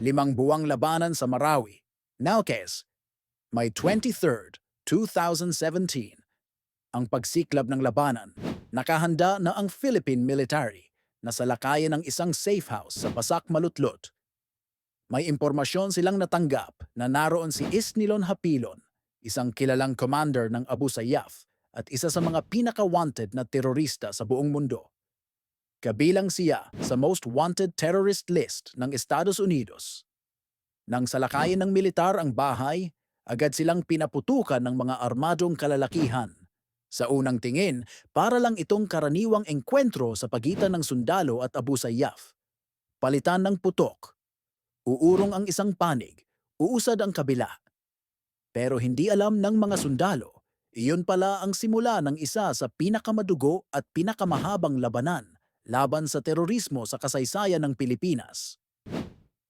limang buwang labanan sa Marawi. Nalkes, May 23, 2017. Ang pagsiklab ng labanan, nakahanda na ang Philippine military na salakayin ng isang safe house sa Pasak Malutlot. May impormasyon silang natanggap na naroon si Isnilon Hapilon, isang kilalang commander ng Abu Sayyaf at isa sa mga pinaka-wanted na terorista sa buong mundo. Kabilang siya sa most wanted terrorist list ng Estados Unidos. Nang salakayin ng militar ang bahay, agad silang pinaputukan ng mga armadong kalalakihan. Sa unang tingin, para lang itong karaniwang engkwentro sa pagitan ng sundalo at Abu Sayyaf. Palitan ng putok. Uurong ang isang panig, uusad ang kabila. Pero hindi alam ng mga sundalo, iyon pala ang simula ng isa sa pinakamadugo at pinakamahabang labanan laban sa terorismo sa kasaysayan ng Pilipinas.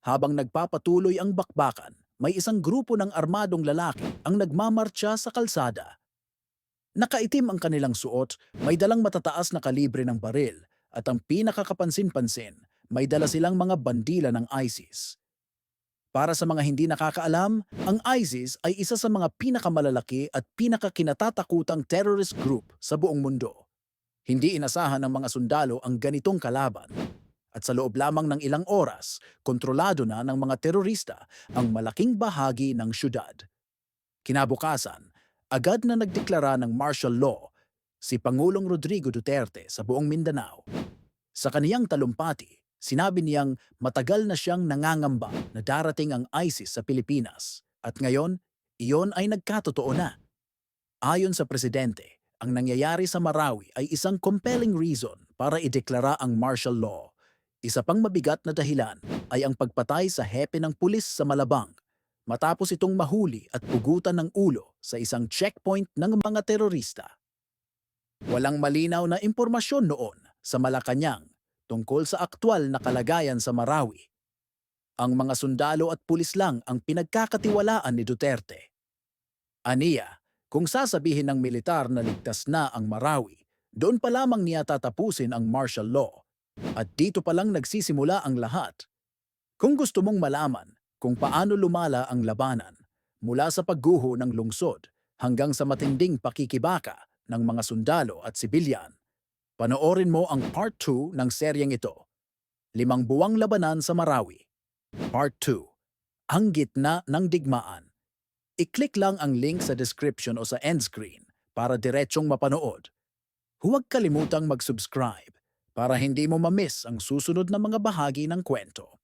Habang nagpapatuloy ang bakbakan, may isang grupo ng armadong lalaki ang nagmamarcha sa kalsada. Nakaitim ang kanilang suot, may dalang matataas na kalibre ng baril, at ang pinakakapansin-pansin, may dala silang mga bandila ng ISIS. Para sa mga hindi nakakaalam, ang ISIS ay isa sa mga pinakamalalaki at pinakakinatatakutang terrorist group sa buong mundo. Hindi inasahan ng mga sundalo ang ganitong kalaban. At sa loob lamang ng ilang oras, kontrolado na ng mga terorista ang malaking bahagi ng syudad. Kinabukasan, agad na nagdeklara ng martial law si Pangulong Rodrigo Duterte sa buong Mindanao. Sa kaniyang talumpati, sinabi niyang matagal na siyang nangangamba na darating ang ISIS sa Pilipinas at ngayon, iyon ay nagkatotoo na. Ayon sa presidente, ang nangyayari sa Marawi ay isang compelling reason para ideklara ang martial law. Isa pang mabigat na dahilan ay ang pagpatay sa hepe ng pulis sa Malabang matapos itong mahuli at pugutan ng ulo sa isang checkpoint ng mga terorista. Walang malinaw na impormasyon noon sa Malacanang tungkol sa aktwal na kalagayan sa Marawi. Ang mga sundalo at pulis lang ang pinagkakatiwalaan ni Duterte. Aniya, kung sasabihin ng militar na ligtas na ang Marawi, doon pa lamang niya tatapusin ang martial law. At dito pa lang nagsisimula ang lahat. Kung gusto mong malaman kung paano lumala ang labanan mula sa pagguho ng lungsod hanggang sa matinding pakikibaka ng mga sundalo at sibilyan, panoorin mo ang Part 2 ng seryeng ito. Limang buwang labanan sa Marawi. Part 2. Ang gitna ng digmaan. I-click lang ang link sa description o sa end screen para diretsong mapanood. Huwag kalimutang mag-subscribe para hindi mo ma-miss ang susunod na mga bahagi ng kwento.